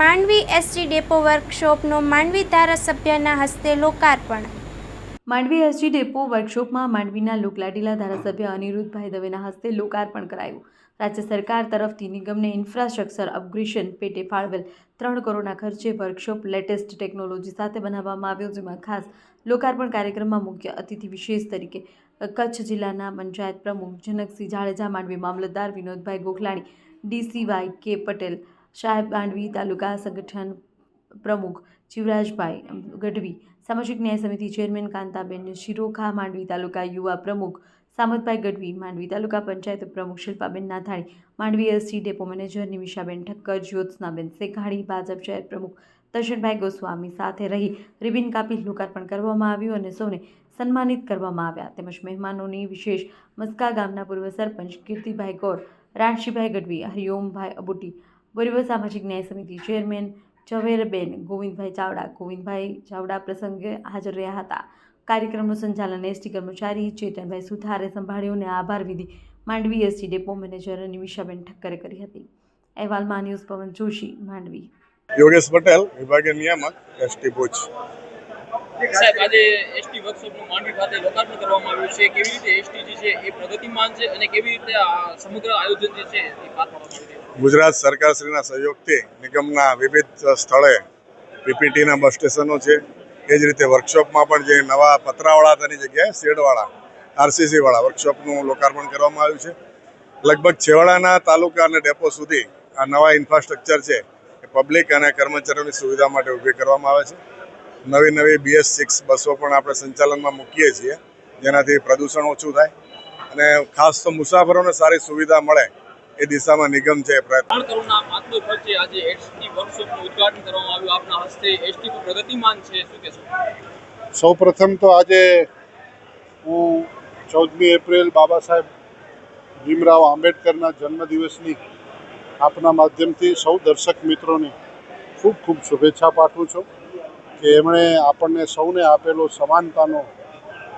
Mandvi ST depot વર્કશોપનો માંડવી ધારાસભ્યના હસ્તે લોકાર્પણ. માંડવી એસજી ડેપો વર્કશોપમાં માંડવીના લોકલાટીલા ધારાસભ્ય અનિરુદ્ધભાઈ દવેના હસ્તે લોકાર્પણ કરાયું. રાજ્ય સરકાર તરફથી નિગમને ઇન્ફ્રાસ્ટ્રક્ચર અપગ્રેશન પેટે ફાળવેલ ત્રણ કરોડના ખર્ચે વર્કશોપ લેટેસ્ટ ટેકનોલોજી સાથે બનાવવામાં આવ્યો, જેમાં ખાસ લોકાર્પણ કાર્યક્રમમાં મુખ્ય અતિથિ વિશેષ તરીકે કચ્છ જિલ્લાના પંચાયત પ્રમુખ જનકસિંહ જાડેજા, માંડવી મામલતદાર વિનોદભાઈ ગોખલાણી, ડીસીવાય કે પટેલ સાહેબ માંડવી તાલુકા સંગઠન પ્રમુખ જીવરાજભાઈ ગઢવી, સામાજિક ન્યાય સમિતિ ચેરમેન કાંતાબેન શિરોખા, માંડવી તાલુકા યુવા પ્રમુખ સામતભાઈ ગઢવી, માંડવી તાલુકા પંચાયત પ્રમુખ Shilpaben Nathani, Mandvi ST depot manager Nimishaben Thakkar, Jyotsnaben Shekhani Bhajap શહેર પ્રમુખ દર્શનભાઈ ગોસ્વામી સાથે રહી રિબિન કાપી લોકાર્પણ કરવામાં આવ્યું અને સૌને સન્માનિત કરવામાં આવ્યા. તેમજ મહેમાનોની વિશેષ મસ્કા ગામના પૂર્વ સરપંચ કીર્તિભાઈ ગૌર, રાણશીભાઈ ગઢવી, હરિઓમભાઈ અબુટી પૂર્વ સામાજિક ન્યાય સમિતિ ચેરમેન ઝવેરબેન ગોવિંદભાઈ ચાવડા ગોવિંદભાઈ ચાવડા પ્રસંગે હાજર રહ્યા હતા. કાર્યક્રમનું સંચાલન એસટી કર્મચારી ચેતનભાઈ સુથારે સંભાળ્યું અને આભાર વિધિ Mandvi ST depot manager Nimishaben ઠક્કરે કરી હતી. અહેવાલમાં ન્યૂઝ પવન જોશી, માંડવી. યોગેશ પટેલ, વિભાગીય નિયામક, એસટી ભુજ. સાહેબ, આજે એસટી વર્કશોપનું માંડવી ખાતે લોકાર્પણ કરવામાં આવ્યું છે. કેવી રીતે એસટી જે છે એ પ્રગતિમાન છે અને કેવી રીતે આ સમગ્ર આયોજન જે છે એ પાર પાડવામાં ગુજરાત સરકારશ્રીના સહયોગથી નિગમના વિવિધ સ્થળે પીપીટીના બસ સ્ટેશનો છે. એ જ રીતે વર્કશોપમાં પણ જે નવા પતરાવાળા તેની જગ્યાએ શેડવાળા, આરસીસીવાળા વર્કશોપનું લોકાર્પણ કરવામાં આવ્યું છે. લગભગ છેવાડાના તાલુકા અને ડેપો સુધી આ નવા ઇન્ફ્રાસ્ટ્રક્ચર છે એ પબ્લિક અને કર્મચારીઓની સુવિધા માટે ઊભી કરવામાં આવે છે. નવી નવી બીએસ સિક્સ બસો પણ આપણે સંચાલનમાં મૂકીએ છીએ. જેનાથી પ્રદૂષણ ઓછું થાય અને ખાસ તો મુસાફરોને સારી સુવિધા મળે એ દિશામાં નિગમ છે પ્રયત્ન. ત્રણ કરોડના આટલો ખર્ચે આજે એસટી વર્કશોપનું ઉદ્ઘાટન કરવામાં આવ્યું. આપના હસ્તે એસટી પર પ્રગતિમાન છે. શું કહેશો? સૌ પ્રથમ તો આજે હું ચૌદમી એપ્રિલ બાબા સાહેબ ભીમરાવ આંબેડકરના જન્મદિવસની આપના માધ્યમથી સૌ દર્શક મિત્રોને ખૂબ ખૂબ શુભેચ્છા પાઠવું છું. કે એમણે આપણને સૌને આપેલો સમાનતાનો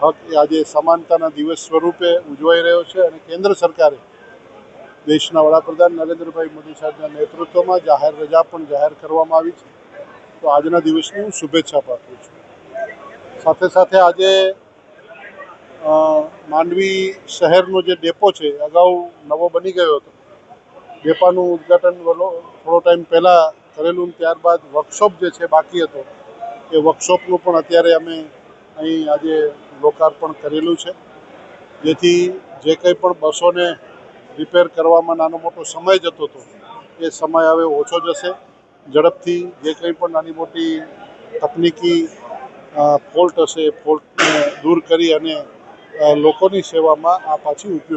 હક એ આજે સમાનતાના દિવસ સ્વરૂપે ઉજવાઈ રહ્યો છે અને કેન્દ્ર સરકારે દેશના વડાપ્રધાન નરેન્દ્રભાઈ મોદી સાહેબના નેતૃત્વમાં જાહેર રજા પણ જાહેર કરવામાં આવી છે. તો આજના દિવસની હું શુભેચ્છા પાઠવું છું. સાથે સાથે આજે માંડવી શહેરનો જે ડેપો છે, અગાઉ નવો બની ગયો હતો. ડેપાનું ઉદ્ઘાટન થોડો ટાઈમ પહેલાં કરેલું ત્યારબાદ વર્કશોપ જે છે બાકી હતો એ વર્કશોપનું પણ અત્યારે અમે અહીં આજે લોકાર્પણ કરેલું છે. જેથી જે કંઈ પણ બસોને રિપેર કરવામાં નાનો મોટો સમય જતો હતો, એ સમય હવે ઓછો જશે. ઝડપથી જે કંઈ પણ નાની મોટી તકનિકી ફોલ્ટ હશે એ ફોલ્ટને દૂર કરી અને લોકોની સેવામાં આ પાછી ઉપયોગ